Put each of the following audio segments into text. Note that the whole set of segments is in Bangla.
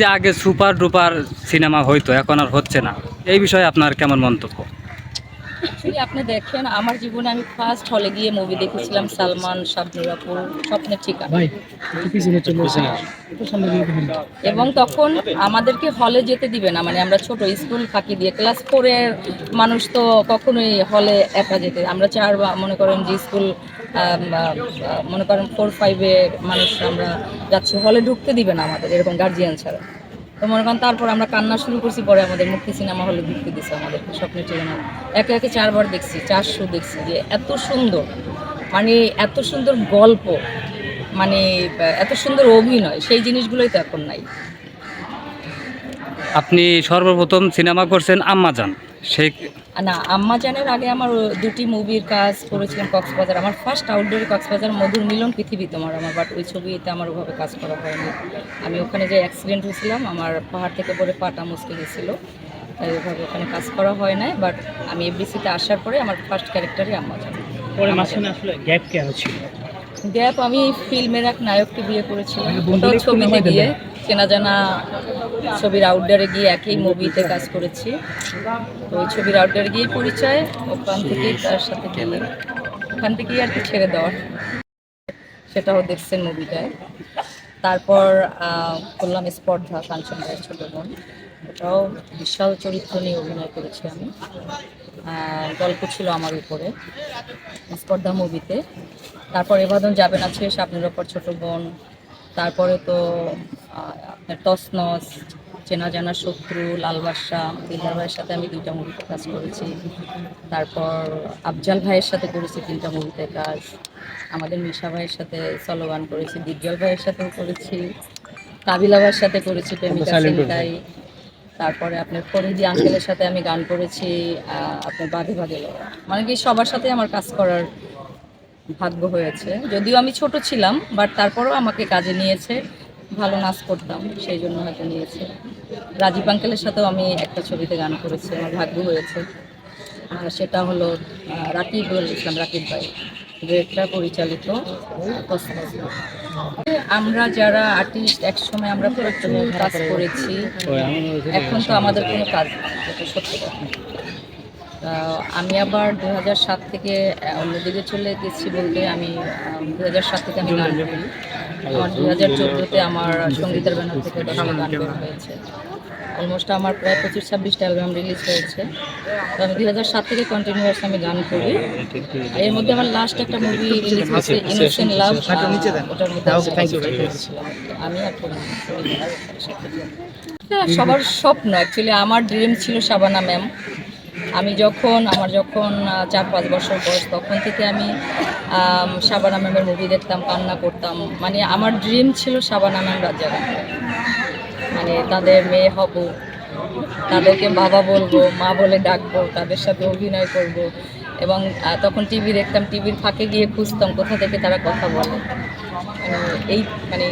যে আগে সুপার ডুপার সিনেমা হইতো, এখন আর হচ্ছে না। এই বিষয়ে আপনার কেমন মন্তব্য? অ্যাকচুয়ালি আপনি দেখেন আমার জীবনে আমি ফার্স্ট হলে গিয়ে মুভি দেখেছিলাম সালমান শাবনুরাপুর স্বপ্নের ঠিকানা। এবং তখন আমাদেরকে হলে যেতে দিবে না মানে আমরা ছোট স্কুল ফাঁকি দিয়ে ক্লাস ফোরের মানুষ তো কখনোই হলে একা যেতে আমরা চার বা মনে করেন যে স্কুল মনে করেন ফোর ফাইভে মানুষ আমরা যাচ্ছি হলে ঢুকতে দিবে না আমাদের এরকম গার্জিয়ান ছাড়া। তো মনে করেন তারপর আমরা কান্না শুরু করছি, পরে আমাদের মুক্তি সিনেমা হলে দেখতে দিছে আমাদের স্বপ্নের ঠিকানা একে একে চারবার দেখছি চারশো দেখছি যে এত সুন্দর মানে এত সুন্দর গল্প মানে এত সুন্দর অভিনয়, সেই জিনিসগুলোই তো এখন নাই। আপনি সর্বপ্রথম সিনেমা করছেন আম্মাজান। সেই না আম্মা জানের আগে আমার দুটি মুভির কাজ করেছিলাম কক্সবাজার। আমার ফার্স্ট আউটডোর কক্সবাজার মধুর মিলন পৃথিবী তোমার আমার বাট ওই ছবিতে আমার ওভাবে কাজ করা হয়নি। আমি ওখানে যে অ্যাক্সিডেন্ট হয়েছিলাম আমার পাহাড় থেকে পরে পাটা মুসকে গেছিল তাই ওভাবে ওখানে কাজ করা হয় নাই বাট আমি এফবিসিতে আসার পরে আমার ফার্স্ট ক্যারেক্টারই আম্মা জান। পরে মাঝখানে আসলে গ্যাপ কেন ছিল? গ্যাপ আমি ফিল্মের এক নায়ককে বিয়ে করেছিলাম। ওটাও ছবিতে গিয়ে চেনা জানা ছবির আউটডোরে গিয়ে একই মুভিতে কাজ করেছি। তো ওই ছবির আউটডোরে গিয়ে পরিচয়, ওখান থেকেই তার সাথে গেলে ওখান থেকেই আর কি ছেড়ে দেওয়ার। সেটাও দেখছেন মুভিটায় তারপর করলাম স্পর্ধা কাঞ্চন রায়ের ছোট বোন। ওটাও বিশাল চরিত্র নিয়ে অভিনয় করেছি আমি। গল্প ছিল আমার উপরে, স্পর্ধা মুভিতে তারপর এবাদন যাবেন আছে স্বপ্নের ওপর ছোট বোন। তারপরে তো আপনার তসনস চেনা জানা শত্রু লাল বাদশা দিলদার ভাইয়ের সাথে আমি দুইটা মুভিতে কাজ করেছি। তারপর আফজাল ভাইয়ের সাথে করেছি তিনটা মুভিতে কাজ। আমাদের মিশা ভাইয়ের সাথে সলোগান করেছি দিগ্গল ভাইয়ের সাথেও করেছি। কাবিলা ভাইয়ের সাথে করেছি প্রেমিকা সিনটাই তারপরে আপনার ফরিদি আঙ্কেলের সাথে আমি গান করেছি আপনার বাঘে বাঘে লড়া। মানে কি সবার সাথে আমার কাজ করার ভাগ্য হয়েছে। যদিও আমি ছোট ছিলাম বাট তারপরেও আমাকে কাজে নিয়েছে। ভালো নাচ করতাম সেই জন্য হয়তো নিয়েছে। রাজীব আঙ্কেলের সাথেও আমি একটা ছবিতে গান করেছি আমার ভাগ্য হয়েছে। আর সেটা হলো আহ, রাকিবুল ইসলাম রাকিব ভাই। ডিরেক্টর পরিচালিত আমরা যারা আর্টিস্ট একসময় আমরা প্রচুর কাজ করেছি। এখন তো আমাদের কোনো কাজ সত্যি কথা। আমি আবার দু সাত থেকে অন্যদিকে চলে গেছি বলতে আমি দু সাত থেকে আমি গান করি। আমার দু হাজার চোদ্দোতে আমার সঙ্গীতের ব্যানার থেকে গান হয়েছে। অলমোস্ট আমার প্রায় পঁচিশ ছাব্বিশটা অ্যালবাম রিলিজ হয়েছে। তো আমি দুই হাজার সাত থেকে কন্টিনিউয়াস আমি গান করি। এর মধ্যে আমার লাস্ট একটা মুভি রিলিজ হয়েছে ইনোসেন্ট লাভ ওটার মধ্যে আমি। আর সবার স্বপ্ন অ্যাকচুয়ালি আমার ড্রিম ছিল শাবানা ম্যাম। আমি যখন, আমার যখন চার, পাঁচ বছর বয়স, তখন থেকে আমি শাবানা ম্যামের মুভি দেখতাম, কান্না করতাম। মানে আমার ড্রিম ছিল শাবানা ম্যাম রাজা মানে তাদের মেয়ে হব, তাদেরকে বাবা বলব, মা বলে ডাকবো, তাদের সাথে অভিনয় করব। এবং তখন টিভি দেখতাম, টিভির ফাঁকে গিয়ে খুঁজতাম কোথা থেকে তারা কথা বলে। মানে এই মানে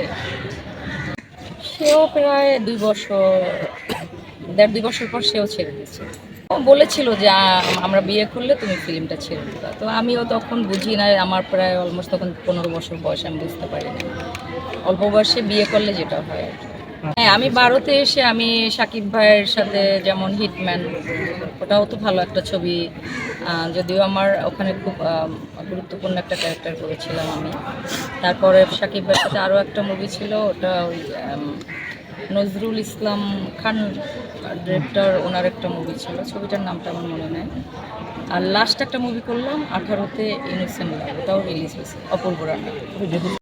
সেও প্রায় দুই বছর, দেড় দুই বছর পর সেও ছেড়ে দিয়েছে। বলেছিল যে আমরা বিয়ে করলে তুমি ফিল্মটা ছেড়ে দিবা। তো আমিও তখন বুঝি না, আমার প্রায় অলমোস্ট তখন পনেরো বছর বয়স, আমি বুঝতে পারি না। অল্প বয়সে বিয়ে করলে যেটা হয়। হ্যাঁ আমি বারোতে এসে আমি সাকিব ভাইয়ের সাথে যেমন হিটম্যান ওটাও তো ভালো একটা ছবি। যদিও আমার ওখানে খুব গুরুত্বপূর্ণ একটা ক্যারেক্টার করেছিলাম আমি। তারপরে সাকিব ভাইয়ের সাথে আরও একটা মুভি ছিল, ওটা ওই নজরুল ইসলাম খান ডিরেক্টর ওনার একটা মুভি ছিল। ছবিটার নামটা আমার মনে নেই। আর লাস্ট একটা মুভি করলাম, আঠারোতে ইনোসেন্ট লাভ ওটাও রিলিজ হয়েছে, অপূর্ব রান্না।